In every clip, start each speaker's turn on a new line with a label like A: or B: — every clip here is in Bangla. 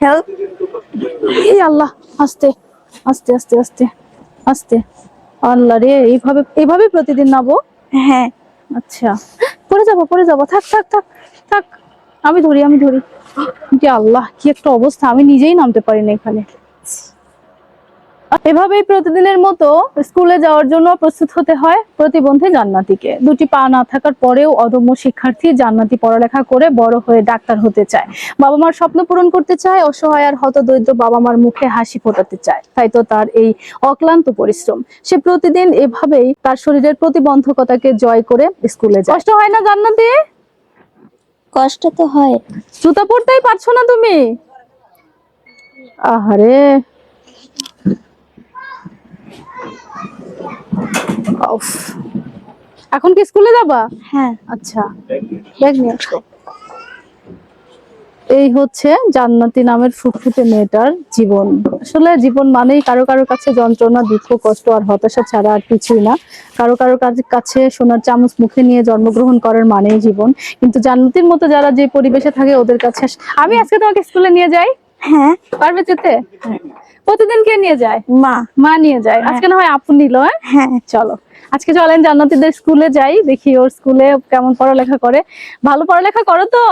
A: হেল্প
B: এই আল্লাহ আস্তে আস্তে আস্তে আস্তে আস্তে। আল্লাহ রে এইভাবে এইভাবে প্রতিদিন নাবো?
A: হ্যাঁ।
B: আচ্ছা পড়ে যাব পড়ে যাব। থাক থাক থাক থাক। আমি ধরি আমি ধরি। যে আল্লাহ কি একটা অবস্থা। আমি নিজেই নামতে পারি না এখানে। এভাবেই প্রতিদিনের মতো স্কুলে যাওয়ার জন্য প্রস্তুত হতে হয় প্রতিবন্ধী জান্নাতিকে। দুটি পা না থাকার পরেও অদম্য শিক্ষার্থী জান্নাতি পড়ালেখা করে বড় হয়ে ডাক্তার হতে চায়। বাবা মার স্বপ্ন পূরণ করতে চায় অসহায় আর হতদরিদ্র বাবা মার মুখে হাসি ফোটাতে চায়। তাই তো তার এই অক্লান্ত পরিশ্রম। সে প্রতিদিন এভাবেই তার শরীরের প্রতিবন্ধকতাকে জয় করে স্কুলে যায়। কষ্ট হয় না জান্নাতি?
A: কষ্ট তো হয়।
B: জুতা পরতেই পারছ না তুমি? আহারে। এখন কি স্কুলে যাবা?
A: হ্যাঁ।
B: আচ্ছা। ব্যাগ নিয়ে আসো। এই হচ্ছে জান্নাতি নামের ফুটফুটে মেয়েটার জীবন। আসলে জীবন মানেই কারও কারও কাছে যন্ত্রণা দুঃখ কষ্ট আর হতাশা ছাড়া আর কিছুই না। কারও কারও কাছে- কাছে সোনার চামচ মুখে নিয়ে জন্মগ্রহণ করার মানেই জীবন। কিন্তু জান্নাতির মতো যারা যে পরিবেশে থাকে ওদের কাছে আমি আজকে তোমাকে স্কুলে নিয়ে যাই।
A: হ্যাঁ।
B: পারবে যেতে? প্রতিদিন কে নিয়ে যায়?
A: মা।
B: মা নিয়ে যায়। আজকে না হয় আপু নিল হ্যাঁ?
A: হ্যাঁ।
B: চলো। আজকে চলেন জান্নাতিদের স্কুলে যাই দেখি ওর স্কুলে কেমন পড়ালেখা করে। ভালো পড়ালেখা করো তো?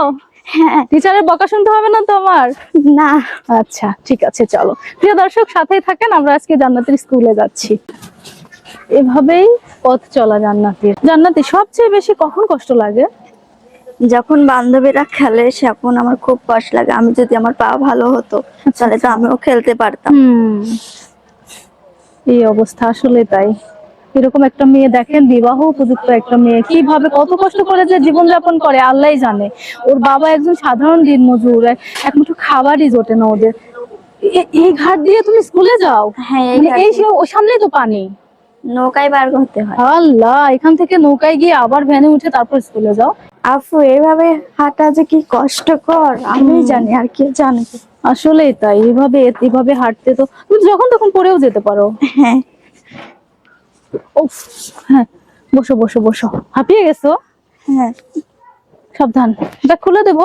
A: হ্যাঁ।
B: টিচারের বকা শুনতে হবে না তো আমার
A: না।
B: আচ্ছা ঠিক আছে চলো। প্রিয় দর্শক সাথেই থাকেন আমরা আজকে জান্নাতের স্কুলে যাচ্ছি। এভাবেই পথ চলা জান্নাতির। জান্নাতি সবচেয়ে বেশি কখন কষ্ট লাগে?
A: যখন বান্ধবীরা খেলে তখন আমার খুব কষ্ট লাগে। আমি যদি আমার পা ভালো হতো তাহলে তো আমিও খেলতে পারতাম।
B: এই অবস্থা আসলে তাই। এরকম একটা মেয়ে দেখেন বিবাহ উপযুক্ত একটা মেয়ে। কীভাবে কত কষ্ট করে যে জীবনযাপন করে আল্লাহই জানে। ওর বাবা একজন সাধারণ দিন মজুর একমাত্র খাবারই জোটে না ওদের। এই ঘাট দিয়ে তুমি স্কুলে যাও।
A: হ্যাঁ এই
B: মানে
A: ঘাট
B: এই
A: দিয়ে।
B: সে- ওই সামনেই তো পানি।
A: নৌকায় বার করতে হয়।
B: আল্লাহ এখান থেকে নৌকায় গিয়ে আবার ভ্যানে উঠে তারপর স্কুলে যাও।
A: আপু এইভাবে হাঁটা যে কি কষ্টকর আমি জানি আর কি জানে
B: আসলেই তাই এইভাবে এইভাবে হাঁটতে তো তুমি যখন তখন পড়েও যেতে পারো।
A: হ্যাঁ।
B: উফ হ্যাঁ বসো বসো বসো। হাঁপিয়ে গেছো?
A: হ্যাঁ।
B: সাবধান। ব্যাগ খুলে দেবো?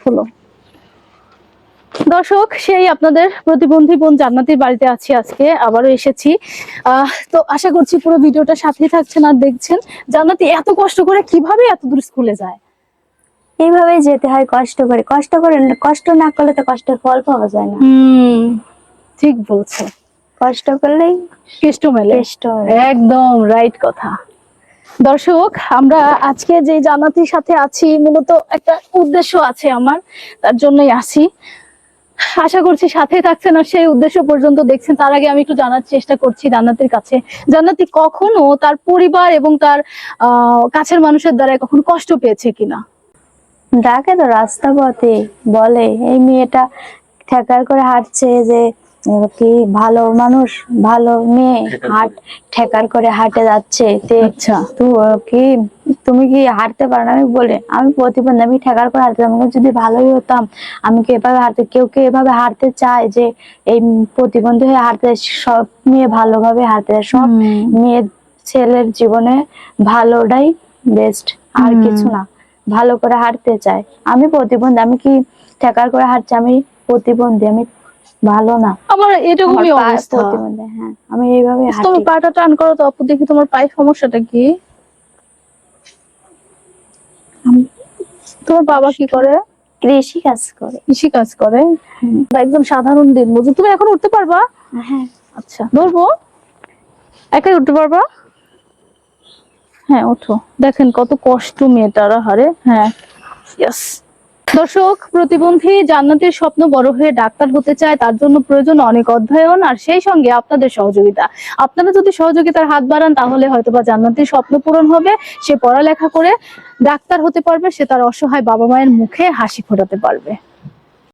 B: খুলো। দর্শক সেই আপনাদের প্রতিবন্ধী বোন জান্নাতির বাড়িতে আছি আজকে আবারও এসেছি। তো আশা করছি পুরো ভিডিওটা সাথে থাকছেন আর দেখছেন। জান্নাতি এত কষ্ট করে কীভাবে এত দূর স্কুলে যায়?
A: এইভাবে যেতে হয় কষ্ট করে। কষ্ট করে কষ্ট না করলে তো কষ্টের ফল পাওয়া যায় না।
B: হুম ঠিক বলছে।
A: কষ্ট করলেই
B: কেষ্ট মেলে। একদম রাইট কথা। দর্শক আমরা আজকে যে জান্নাতির সাথে আছি মূলত একটা উদ্দেশ্য আছে আমার তার জন্যই আছি আশা করছি সাথে থাকছেন আর সেই উদ্দেশ্য পর্যন্ত দেখছেন তার আগে আমি একটু জানার চেষ্টা করছি জান্নাতির কাছে। জান্নাতি কখনো তার পরিবার এবং তার কাছের মানুষের দ্বারা কখনো কষ্ট পেয়েছে কিনা?
A: ডাকে তো রাস্তা পথে বলে এই মেয়েটা ঠেকার করে হাঁটছে যে কি ভালো মানুষ ভালো মেয়ে হাট ঠেকার করে হাঁটে যাচ্ছে। তে
B: আচ্ছা।
A: তো কি তুমি কি হাঁটতে পারো না? আমি বলে আমি প্রতিবন্ধী আমি ঠেকার করে হাঁটতে আমি যদি ভালোই হতাম আমি কি এভাবে হাঁটতে কেউ কেউ এভাবে হাঁটতে চায় যে এই প্রতিবন্ধী হয়ে হাঁটতে সব মেয়ে ভালোভাবে হাঁটতে চায়। সব। মেয়ে ছেলের জীবনে ভালোটাই বেস্ট আর কিছু না। ভালো করে হাঁটতে চায়। আমি প্রতিবন্ধী আমি কি ঠেকার করে হাঁটছি আমি প্রতিবন্ধী আমি ভালো না।
B: আমার এরকমই অবস্থা।
A: প্রতিবন্ধী হ্যাঁ। আমি এইভাবে
B: তুমি পাটা টান করো তো আপু দেখি তোমার পায়ের সমস্যাটা কি? তোমার বাবা কি করে?
A: কৃষি কাজ করে।
B: কৃষি কাজ করে? বা একদম সাধারণ দিন। মজুর তুমি এখন উঠতে পারবা?
A: হ্যাঁ।
B: আচ্ছা ধরবো। একাই উঠতে পারবা? হ্যাঁ ওঠো। দেখেন কত কষ্ট মেয়েটারা হারে হ্যাঁ। ইয়েস দর্শক, প্রতিবন্ধী জান্নাতের স্বপ্ন বড় হয়ে ডাক্তার হতে চায়, তার জন্য প্রয়োজন অনেক অধ্যয়ন আর সেই সঙ্গে আপনাদের সহযোগিতা। আপনারা যদি সহযোগিতার হাত বাড়ান, তাহলে হয়তোবা জান্নাতের স্বপ্ন পূরণ হবে। সে পড়ালেখা করে ডাক্তার হতে পারবে, সে তার অসহায় বাবা মায়ের মুখে হাসি ফোটাতে পারবে।